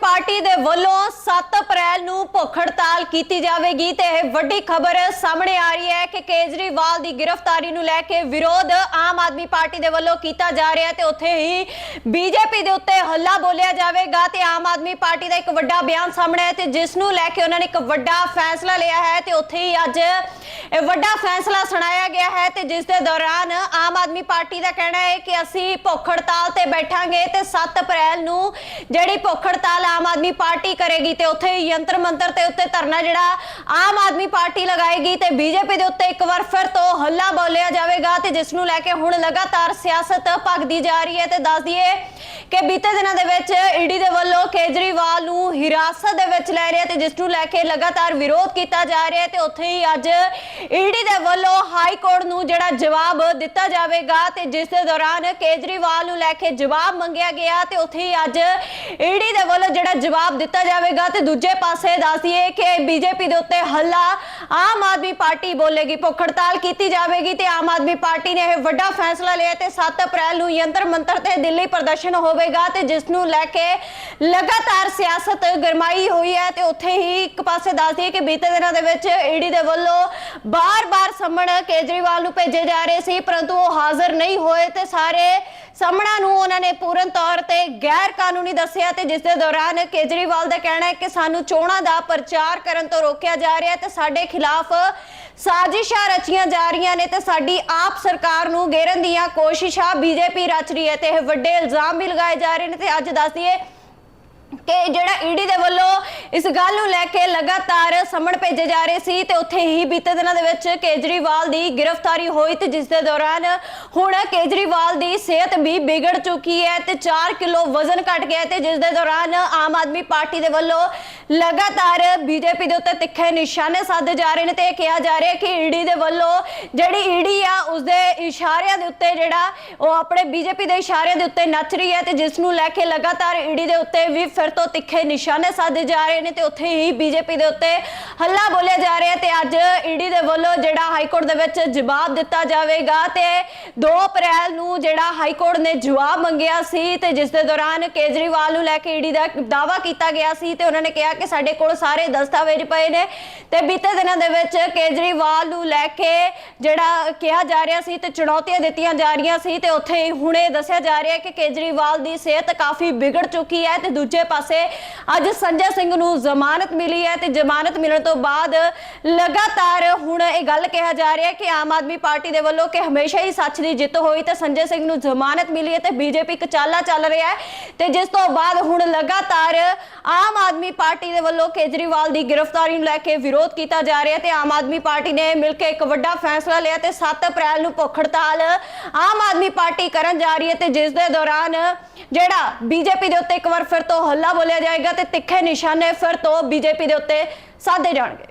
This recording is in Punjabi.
ਪਾਰਟੀ ਦੇ ਵੱਲੋਂ 7 ਅਪ੍ਰੈਲ ਨੂੰ ਭੁੱਖ ਹੜਤਾਲ ਕੀਤੀ ਜਾਵੇਗੀ ਤੇ ਇਹ ਵੱਡੀ ਖਬਰ ਸਾਹਮਣੇ ਆ ਰਹੀ ਹੈ ਕਿ ਕੇਜਰੀਵਾਲ ਦੀ ਗ੍ਰਿਫਤਾਰੀ ਨੂੰ ਲੈ ਕੇ ਵਿਰੋਧ ਆਮ ਆਦਮੀ ਪਾਰਟੀ ਦੇ ਵੱਲੋਂ ਕੀਤਾ ਜਾ ਰਿਹਾ ਤੇ ਉੱਥੇ ਹੀ ਬੀਜੇਪੀ ਦੇ ਉੱਤੇ ਹੱਲਾ ਬੋਲਿਆ ਜਾਵੇਗਾ ਤੇ ਆਮ ਆਦਮੀ ਪਾਰਟੀ ਦਾ ਇੱਕ ਵੱਡਾ ਬਿਆਨ ਸਾਹਮਣੇ ਹੈ ਤੇ ਜਿਸ ਨੂੰ ਲੈ ਕੇ ਉਹਨਾਂ ਨੇ ਇੱਕ ਵੱਡਾ ਫੈਸਲਾ ਲਿਆ ਹੈ ਤੇ ਉੱਥੇ ਹੀ ਅੱਜ ਇਹ ਵੱਡਾ ਫੈਸਲਾ ਸੁਣਾਇਆ ਗਿਆ ਹੈ ਤੇ ਜਿਸ ਦੇ ਦੌਰਾਨ ਆਮ ਆਦਮੀ ਪਾਰਟੀ ਦਾ ਕਹਿਣਾ ਹੈ ਕਿ ਅਸੀਂ ਭੁੱਖ ਹੜਤਾਲ ਤੇ ਬੈਠਾਂਗੇ ਤੇ 7 ਅਪ੍ਰੈਲ ਨੂੰ ਜਿਹੜੀ ਭੁੱਖ ਹੜਤਾਲ ਆਮ ਆਦਮੀ ਪਾਰਟੀ ਕਰੇਗੀ ਤੇ ਉੱਥੇ ਯੰਤਰ ਮੰਤਰ ਤੇ ਉੱਤੇ ਧਰਨਾ ਜਿਹੜਾ ਆਮ ਆਦਮੀ ਪਾਰਟੀ ਲਗਾਏਗੀ ਤੇ ਬੀਜੇਪੀ ਦੇ ਉੱਤੇ ਇੱਕ ਵਾਰ ਫਿਰ ਤੋਂ ਹੱਲਾ ਬੋਲਿਆ ਜਾਵੇਗਾ ਤੇ ਜਿਸ ਨੂੰ ਲੈ ਕੇ ਹੁਣ ਲਗਾਤਾਰ ਸਿਆਸਤ ਭਗਦੀ ਜਾ ਰਹੀ ਹੈ ਤੇ ਦੱਸ ਦਈਏ ਕਿ ਬੀਤੇ ਦਿਨਾਂ ਦੇ ਵਿੱਚ ਈਡੀ ਦੇ ਵੱਲੋਂ ਕੇਜਰੀਵਾਲ ਨੂੰ ਹਿਰਾਸਤ ਦੇ ਵਿੱਚ ਲੈ ਰਿਹਾ ਤੇ ਜਿਸ ਨੂੰ ਲੈ ਕੇ ਲਗਾਤਾਰ ਵਿਰੋਧ ਕੀਤਾ ਜਾ ਰਿਹਾ ਤੇ ਉੱਥੇ ਹੀ ਅੱਜ ਈਡੀ ਦੇ ਵੱਲੋਂ ਹਾਈ ਕੋਰਟ ਨੂੰ ਜਿਹੜਾ ਜਵਾਬ ਦਿੱਤਾ ਜਾਵੇਗਾ ਤੇ ਜਿਸ ਦੇ ਦੌਰਾਨ ਕੇਜਰੀਵਾਲ ਨੂੰ ਲੈ ਕੇ ਜਵਾਬ ਮੰਗਿਆ ਗਿਆ ਤੇ ਉੱਥੇ ਹੀ ਅੱਜ ਈਡੀ ਦੇ ਵੱਲੋਂ ਜਿਹੜਾ ਜਵਾਬ ਦਿੱਤਾ ਜਾਵੇਗਾ ਤੇ ਦੂਜੇ ਪਾਸੇ ਦੱਸ ਦਈਏ ਕਿ ਬੀਜੇਪੀ ਦੇ ਉੱਤੇ ਹੱਲਾ ਆਮ ਆਦਮੀ ਪਾਰਟੀ ਬੋਲੇਗੀ ਭੁੱਖ ਹੜਤਾਲ ਕੀਤੀ ਜਾਵੇਗੀ ਤੇ ਆਮ ਆਦਮੀ ਪਾਰਟੀ ਨੇ ਇਹ ਵੱਡਾ ਫੈਸਲਾ ਲਿਆ ਤੇ 7 ਅਪ੍ਰੈਲ ਨੂੰ ਯੰਤਰ ਮੰਤਰ ਤੇ ਦਿੱਲੀ ਪ੍ਰਦਰਸ਼ਨ ਹੋ ਹੋਵੇਗਾ ਤੇ ਜਿਸ ਨੂੰ ਲੈ ਕੇ ਲਗਾਤਾਰ ਸਿਆਸਤ ਗਰਮਾਈ ਹੋਈ ਹੈ ਤੇ ਉੱਥੇ ਹੀ ਇੱਕ ਪਾਸੇ ਦੱਸ ਦਈਏ ਕਿ ਬੀਤੇ ਦਿਨਾਂ ਦੇ ਵਿੱਚ ਈਡੀ ਦੇ ਵੱਲੋਂ ਬਾਰ-ਬਾਰ ਸੰਮਣ ਕੇਜਰੀਵਾਲ ਨੂੰ ਭੇਜੇ ਜਾ ਰਹੇ ਸੀ, ਪਰੰਤੂ ਉਹ ਹਾਜ਼ਰ ਨਹੀਂ ਹੋਏ ਤੇ ਸਾਰੇ ਸਾਹਮਣਾ ਨੂੰ ਉਹਨਾਂ ਨੇ ਪੂਰਨ ਤੌਰ ਤੇ ਗੈਰ ਕਾਨੂੰਨੀ ਦੱਸਿਆ ਤੇ ਜਿਸ ਦੇ ਦੌਰਾਨ ਕੇਜਰੀਵਾਲ ਦਾ ਕਹਿਣਾ ਹੈ ਕਿ ਸਾਨੂੰ ਚੋਣਾਂ ਦਾ ਪ੍ਰਚਾਰ ਕਰਨ ਤੋਂ ਰੋਕਿਆ ਜਾ ਰਿਹਾ ਹੈ ਤੇ ਸਾਡੇ ਖਿਲਾਫ ਸਾਜ਼ਿਸ਼ਾਂ ਰਚੀਆਂ ਜਾ ਰਹੀਆਂ ਨੇ ਤੇ ਸਾਡੀ ਆਪ ਸਰਕਾਰ ਨੂੰ ਘੇਰਨ ਦੀਆਂ ਕੋਸ਼ਿਸ਼ਾਂ ਬੀਜੇਪੀ ਰਚ ਰਹੀ ਹੈ ਤੇ ਇਹ ਵੱਡੇ ਇਲਜ਼ਾਮ ਵੀ ਲਗਾਏ ਜਾ ਰਹੇ ਨੇ ਤੇ ਅੱਜ ਦੱਸ ਦਈਏ ਕਿ ਜਿਹੜਾ ਈਡੀ ਦੇ ਵੱਲੋਂ ਇਸ ਗੱਲ ਨੂੰ ਲੈ ਕੇ ਲਗਾਤਾਰ ਸਮਣ ਭੇਜੇ ਜਾ ਰਹੇ ਸੀ ਤੇ ਉੱਥੇ ਹੀ ਬੀਤੇ ਦਿਨਾਂ ਦੇ ਵਿੱਚ ਕੇਜਰੀਵਾਲ ਦੀ ਗ੍ਰਿਫਤਾਰੀ ਹੋਈ ਤੇ ਜਿਸ ਦੇ ਦੌਰਾਨ ਹੁਣ ਕੇਜਰੀਵਾਲ ਦੀ ਸਿਹਤ ਵੀ ਵਿਗੜ ਚੁੱਕੀ ਹੈ ਤੇ 4 ਕਿਲੋ ਵਜ਼ਨ ਘਟ ਗਿਆ ਹੈ ਤੇ ਜਿਸ ਦੇ ਦੌਰਾਨ ਆਮ ਆਦਮੀ ਪਾਰਟੀ ਦੇ ਵੱਲੋਂ ਲਗਾਤਾਰ ਬੀਜੇਪੀ ਦੇ ਉੱਤੇ ਤਿੱਖੇ ਨਿਸ਼ਾਨੇ ਸਾਧੇ ਜਾ ਰਹੇ ਨੇ ਤੇ ਇਹ ਕਿਹਾ ਜਾ ਰਿਹਾ ਕਿ ਈਡੀ ਦੇ ਵੱਲੋਂ ਜਿਹੜੀ ਈਡੀ ਆ, ਉਸਦੇ ਇਸ਼ਾਰਿਆਂ ਦੇ ਉੱਤੇ ਜਿਹੜਾ ਉਹ ਆਪਣੇ ਬੀਜੇਪੀ ਦੇ ਇਸ਼ਾਰਿਆਂ ਦੇ ਉੱਤੇ ਨੱਚ ਰਹੀ ਹੈ ਤੇ ਜਿਸ ਨੂੰ ਲੈ ਕੇ ਲਗਾਤਾਰ ਈਡੀ ਦੇ ਉੱਤੇ ਵੀ ਫਿਰ ਤੋਂ ਤਿੱਖੇ ਨਿਸ਼ਾਨੇ ਸਾਧੇ ਜਾ ਰਹੇ ਨੇ ਤੇ ਉੱਥੇ ਹੀ ਬੀਜੇਪੀ ਦੇ ਉੱਤੇ ਹੱਲਾ ਬੋਲਿਆ ਜਾ ਰਿਹਾ ਤੇ ਅੱਜ ਈਡੀ ਦੇ ਵੱਲੋਂ ਜਿਹੜਾ ਹਾਈ ਕੋਰਟ ਦੇ ਵਿੱਚ ਜਵਾਬ ਦਿੱਤਾ ਜਾਵੇਗਾ ਤੇ 2 ਅਪ੍ਰੈਲ ਨੂੰ ਜਿਹੜਾ ਹਾਈ ਕੋਰਟ ਨੇ ਜਵਾਬ ਮੰਗਿਆ ਸੀ ਤੇ ਜਿਸ ਦੇ ਦੌਰਾਨ ਕੇਜਰੀਵਾਲ ਨੂੰ ਲੈ ਕੇ ਈਡੀ ਦਾ ਦਾਵਾ ਕੀਤਾ ਗਿਆ ਸੀ ਤੇ ਉਹਨਾਂ ਨੇ ਕਿਹਾ ਕਿ ਸਾਡੇ ਕੋਲ ਸਾਰੇ ਦਸਤਾਵੇਜ਼ ਪਏ ਨੇ ਤੇ ਬੀਤੇ ਦਿਨਾਂ ਦੇ ਵਿੱਚ ਕੇਜਰੀਵਾਲ ਨੂੰ ਲੈ ਕੇ ਜਿਹੜਾ ਕਿਹਾ ਜਾ ਰਿਹਾ ਸੀ ਤੇ ਚੁਣੌਤੀਆਂ ਦਿੱਤੀਆਂ ਜਾ ਰਹੀਆਂ ਸੀ ਤੇ ਉੱਥੇ ਹੀ ਹੁਣੇ ਦੱਸਿਆ ਜਾ ਰਿਹਾ ਕਿ ਕੇਜਰੀਵਾਲ ਦੀ ਸਿਹਤ ਕਾਫੀ ਵਿਗੜ ਚੁੱਕੀ ਹੈ ਤੇ ਦੂਜੇ ਪਾਸੇ ਅੱਜ ਸੰਜੇ ਸਿੰਘ ਨੂੰ ਜ਼ਮਾਨਤ ਮਿਲੀ ਹੈ ਤੇ ਜ਼ਮਾਨਤ ਮਿਲਣ ਤੋਂ ਬਾਅਦ ਲਗਾਤਾਰ ਹੁਣ ਇਹ ਗੱਲ ਕਿਹਾ ਜਾ ਰਿਹਾ ਹੈ ਕਿ ਆਮ ਆਦਮੀ ਪਾਰਟੀ ਦੇ ਵੱਲੋਂ ਕਿ ਹਮੇਸ਼ਾ ਹੀ ਸੱਚ ਦੀ ਜਿੱਤ ਹੋਈ ਤੇ ਸੰਜੇ ਸਿੰਘ ਨੂੰ ਜ਼ਮਾਨਤ ਮਿਲੀ ਹੈ ਤੇ ਬੀਜੇਪੀ ਇੱਕ ਚਾਲਾ ਚੱਲ ਰਿਹਾ ਹੈ ਤੇ ਜਿਸ ਤੋਂ ਬਾਅਦ ਹੁਣ ਲਗਾਤਾਰ ਆਮ ਆਦਮੀ ਪਾਰਟੀ ਦੇ ਵੱਲੋਂ ਕੇਜਰੀਵਾਲ ਦੀ ਗ੍ਰਿਫਤਾਰੀ ਨੂੰ ਲੈ ਕੇ ਵਿਰੋਧ ਕੀਤਾ ਜਾ ਰਿਹਾ ਤੇ ਆਮ ਆਦਮੀ ਪਾਰਟੀ ਨੇ ਮਿਲ ਕੇ ਇੱਕ ਵੱਡਾ ਫੈਸਲਾ ਲਿਆ ਤੇ 7 ਅਪ੍ਰੈਲ ਨੂੰ ਭੁੱਖ ਹੜਤਾਲ ਆਮ ਆਦਮੀ ਪਾਰਟੀ ਕਰਨ ਜਾ ਰਹੀ ਹੈ ਤੇ ਜਿਸ ਦੇ ਦੌਰਾਨ ਜਿਹੜਾ ਬੀਜੇਪੀ ਦੇ ਉੱਤੇ ਇੱਕ ਵਾਰ ਫਿਰ ਤੋਂ ਹੱਲਾ ਬੋਲਿਆ ਜਾਏਗਾ ਤੇ ਤਿੱਖੇ ਨਿਸ਼ਾਨੇ ਫਿਰ ਤੋਂ ਬੀਜੇਪੀ ਦੇ ਉੱਤੇ ਸਾਧੇ ਜਾਣਗੇ।